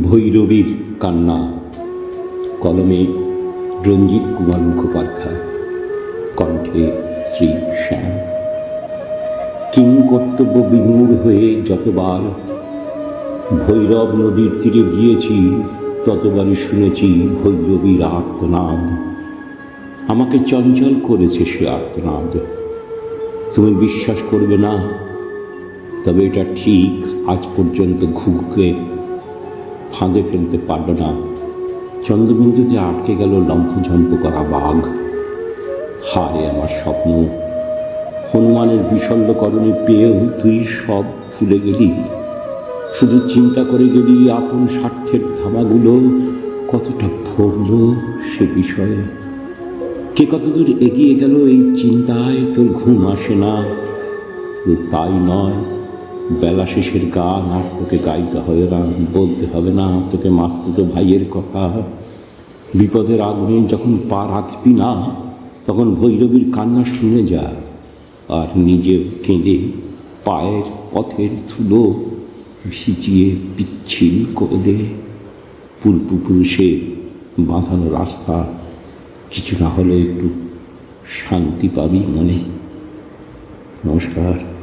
ভৈরবীর কান্না। কলমে রঞ্জিত কুমার মুখোপাধ্যায়। কণ্ঠে শ্রী শ্যাম। কিং কর্তব্য বিমূঢ় হয়ে যতবার ভৈরব নদীর তীরে গিয়েছি, ততবারই শুনেছি ভৈরবীর আর্তনাদ। আমাকে চঞ্চল করেছে সে আর্তনাদ। তুমি বিশ্বাস করবে না, তবে এটা ঠিক আজ পর্যন্ত ঘুঘুকে ফাঁদে ফেলতে পারল না। চন্দ্রবিন্দুতে আটকে গেল লম্ফঝম্প করা বাঘ হায় আমার স্বপ্ন। হনুমানের বিশল্যকরণে পেয়েও তুই সব ভুলে গেলি। শুধু চিন্তা করে গেলি আপন স্বার্থের ধামাগুলো কতটা ভরল সে বিষয়ে। কে কতদূর এগিয়ে গেল এই চিন্তায় তোর ঘুম আসে না। তাই নয় বেলা শেষের গান আর তোকে গাইতে হবে না, বলতে হবে না, তোকে তো ভাইয়ের কথা। বিপদের আগুনে যখন পা রাখবি না, তখন ভৈরবীর কান্না শুনে যা, আর নিজে কেঁদে পায়ের পথের ধুলো ভিজিয়ে পিচ্ছিল করে দে। পূর্বপুরুষে বাঁধানো রাস্তা কিছু না হলে একটু শান্তি পাবি মনে। নমস্কার।